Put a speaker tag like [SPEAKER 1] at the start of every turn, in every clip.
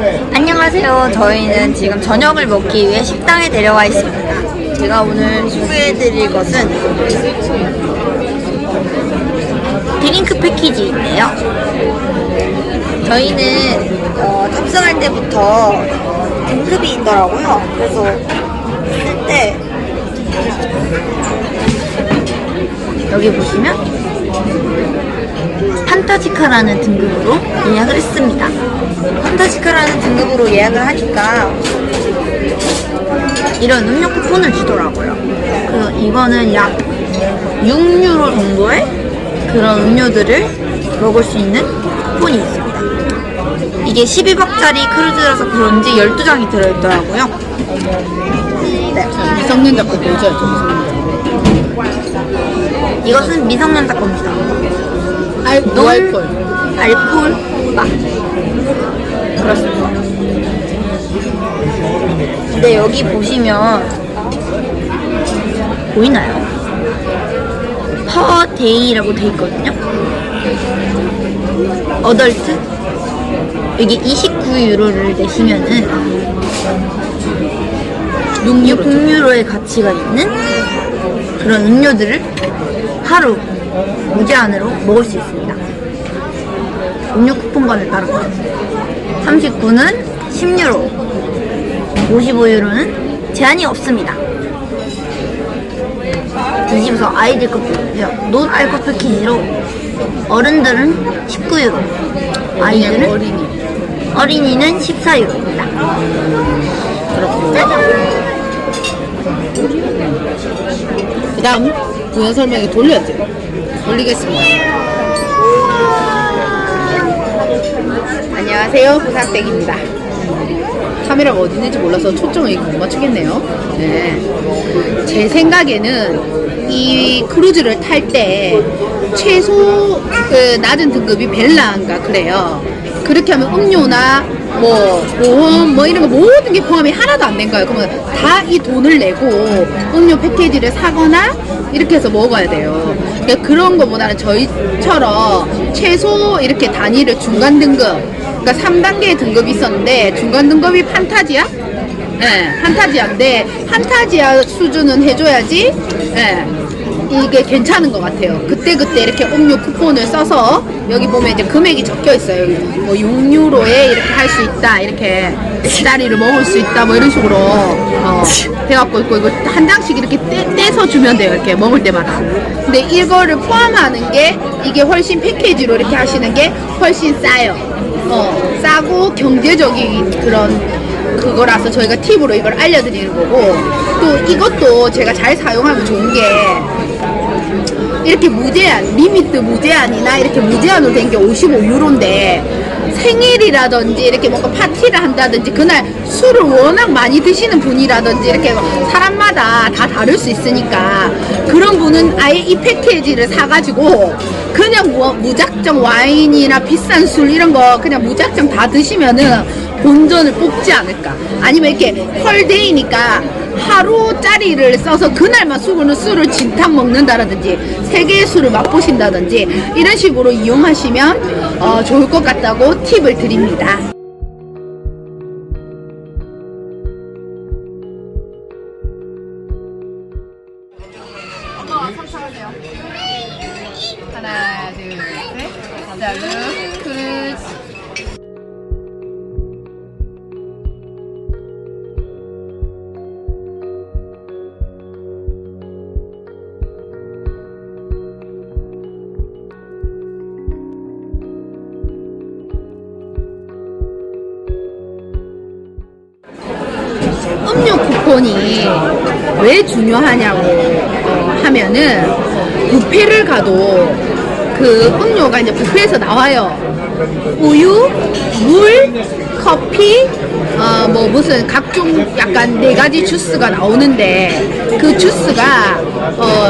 [SPEAKER 1] 안녕하세요. 저희는 지금 저녁을 먹기 위해 식당에 데려와 있습니다. 제가 오늘 소개해드릴 것은 드링크 패키지인데요. 저희는 어, 탑승할 때부터 등급이 있더라고요. 그래서 쓸때 여기 보시면 판타지카라는 등급으로 예약을 했습니다. 판타지카라는 등급으로 예약을 하니까 이런 음료 쿠폰을 주더라고요. 그 이거는 약 6유로 정도의 그런 음료들을 먹을 수 있는 쿠폰이 있습니다. 이게 12박짜리 크루즈라서 그런지 12장이 들어있더라고요. 네.
[SPEAKER 2] 미성년자 거 보여줘야죠, 미성년자.
[SPEAKER 1] 이것은 미성년자 겁니다.
[SPEAKER 2] 알,
[SPEAKER 1] 논-
[SPEAKER 2] 노알콜.
[SPEAKER 1] 알코올 바. 그렇습니다. 근데 여기 보시면 보이나요? 퍼데이라고 돼 있거든요. 어덜트 여기 29유로를 내시면은 6유로의 가치가 있는 그런 음료들을 하루 무제한으로 먹을 수 있습니다. 음료 쿠폰권을 따라서 39는 10유로 55유로는 제한이 없습니다 드시면서 아이들 커피요 논 알코 패키지로 어른들은 19유로
[SPEAKER 2] 그냥
[SPEAKER 1] 아이들은
[SPEAKER 2] 어린이.
[SPEAKER 1] 어린이는 14유로입니다
[SPEAKER 2] 그 다음, 부연 설명이 돌려야죠. 돌리겠습니다. 안녕하세요, 부삭백입니다. 카메라가 어디 있는지 몰라서 초점을 못 맞추겠네요. 네. 제 생각에는 이 크루즈를 탈 때 최소 그 낮은 등급이 벨라인가 그래요. 그렇게 하면 음료나 뭐 보험 뭐 이런 거 모든 게 포함이 하나도 안 된 거예요. 그러면 다 이 돈을 내고 음료 패키지를 사거나 이렇게 해서 먹어야 돼요. 그러니까 그런 거보다는 저희처럼 최소 이렇게 단위를 중간 등급 그러니까 3단계의 등급이 있었는데 중간 등급이 판타지야? 예, 판타지아인데 판타지아 수준은 해줘야지 예, 이게 괜찮은 것 같아요. 그때 그때 이렇게 음료 쿠폰을 써서 여기 보면 이제 금액이 적혀 있어요. 뭐 6유로에 이렇게 할 수 있다, 이렇게 짜리를 먹을 수 있다, 뭐 이런 식으로 어, 해갖고 있고 이거 한 장씩 이렇게 떼, 떼서 주면 돼요. 이렇게 먹을 때마다. 근데 이거를 포함하는 게 이게 훨씬 패키지로 이렇게 하시는 게 훨씬 싸요. 어, 싸고 경제적인 그런 그거라서 저희가 팁으로 이걸 알려드리는 거고 또 이것도 제가 잘 사용하면 좋은 게 이렇게 무제한 리미트 무제한이나 이렇게 무제한으로 된 게 55유로인데 생일이라든지 이렇게 뭔가 파티를 한다든지 그날 술을 워낙 많이 드시는 분이라든지 이렇게 사람마다 다 다를 수 있으니까 그런 분은 아예 이 패키지를 사가지고 그냥 무, 무작정 와인이나 비싼 술 이런 거 그냥 무작정 다 드시면은 본전을 뽑지 않을까 아니면 이렇게 헐데이니까 하루짜리를 써서 그날만 술을 술을 진탕 먹는다라든지 세 개의 술을 맛보신다든지 이런 식으로 이용하시면 어, 좋을 것 같다고 팁을 드립니다. 하나, 둘, 셋. 자, 루, 크루즈. 쿠폰이 왜 중요하냐고 어, 하면은 뷔페를 가도 그 음료가 이제 뷔페에서 나와요. 우유, 물, 커피, 어, 뭐 무슨 각종 약간 네 가지 주스가 나오는데 그 주스가 어,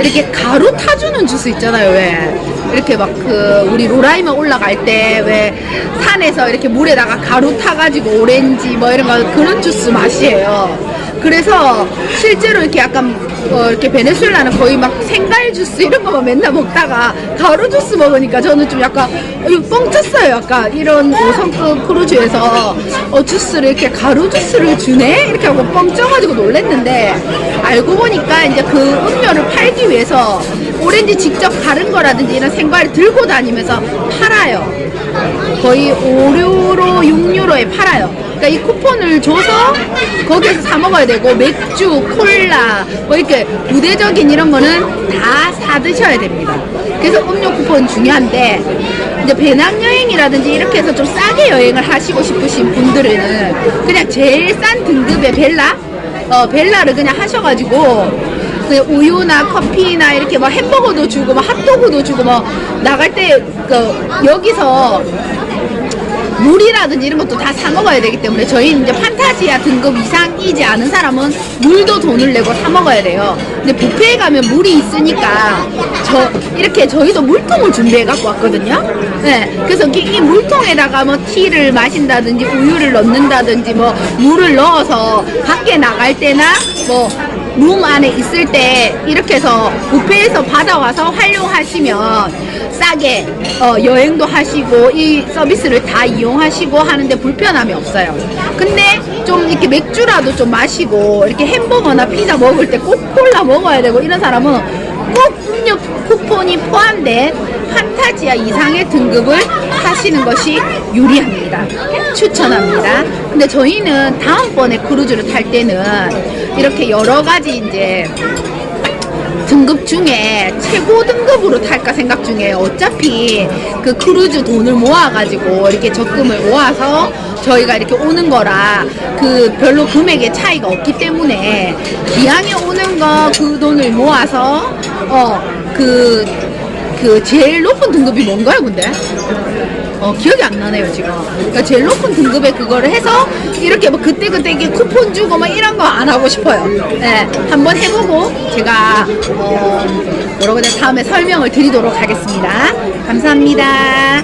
[SPEAKER 2] 이렇게 가루 타주는 주스 있잖아요. 왜 이렇게 막 그 우리 로라이만 올라갈 때 왜 산에서 이렇게 물에다가 가루 타가지고 오렌지 뭐 이런 거 그런 주스 맛이에요. 그래서 실제로 이렇게 약간 어, 이렇게 베네수엘라는 거의 막 생과일 주스 이런 거만 맨날 먹다가 가루 주스 먹으니까 저는 좀 약간 어, 뻥쳤어요. 약간 이런 5성급 크루즈에서 어, 주스를 이렇게 가루 주스를 주네? 이렇게 하고 뻥쪄가지고 놀랬는데 알고 보니까 이제 그 음료를 팔기 위해서 오렌지 직접 가른 거라든지 이런 생과일 들고 다니면서 팔아요. 거의 5유로, 6유로에 팔아요. 그러니까 이 쿠폰을 줘서 거기에서 사 먹어야 되고 맥주, 콜라 뭐 이렇게 부대적인 이런 거는 다 사 드셔야 됩니다. 그래서 음료 쿠폰 중요한데 이제 배낭 여행이라든지 이렇게 해서 좀 싸게 여행을 하시고 싶으신 분들은 그냥 제일 싼 등급의 벨라? 어, 벨라를 그냥 하셔가지고 그냥 우유나 커피나 이렇게 뭐 햄버거도 주고 뭐 핫도그도 주고 뭐 나갈 때 그 여기서 물이라든지 이런 것도 다 사 먹어야 되기 때문에 저희는 이제 판타지아 등급 이상이지 않은 사람은 물도 돈을 내고 사 먹어야 돼요. 근데 뷔페에 가면 물이 있으니까 저 이렇게 저희도 물통을 준비해 갖고 왔거든요. 네, 그래서 이, 이 물통에다가 뭐 티를 마신다든지 우유를 넣는다든지 뭐 물을 넣어서 밖에 나갈 때나 뭐 룸 안에 있을 때 이렇게 해서 뷔페에서 받아와서 활용하시면 싸게 어, 여행도 하시고 이 서비스를 다 이용하시고 하는데 불편함이 없어요. 근데 좀 이렇게 맥주라도 좀 마시고 이렇게 햄버거나 피자 먹을 때 꼭 콜라 먹어야 되고 이런 사람은 꼭 음료 쿠폰이 포함된 판타지아 이상의 등급을 하시는 것이 유리합니다. 추천합니다. 근데 저희는 다음번에 크루즈를 탈 때는 이렇게 여러 가지 이제 등급 중에 최고 등급으로 탈까 생각 중에 어차피 그 크루즈 돈을 모아가지고 이렇게 적금을 모아서 저희가 이렇게 오는 거라 그 별로 금액의 차이가 없기 때문에 기왕에 오는 거 그 돈을 모아서 어그 그 제일 높은 등급이 뭔가요 근데? 어, 기억이 안 나네요, 지금. 그러니까 제일 높은 등급의 그거를 해서 이렇게 뭐 그때그때 이게 쿠폰 주고 막 이런 거 안 하고 싶어요. 네, 한번 해보고 제가, 어, 뭐라고 해야 다음에 설명을 드리도록 하겠습니다. 감사합니다.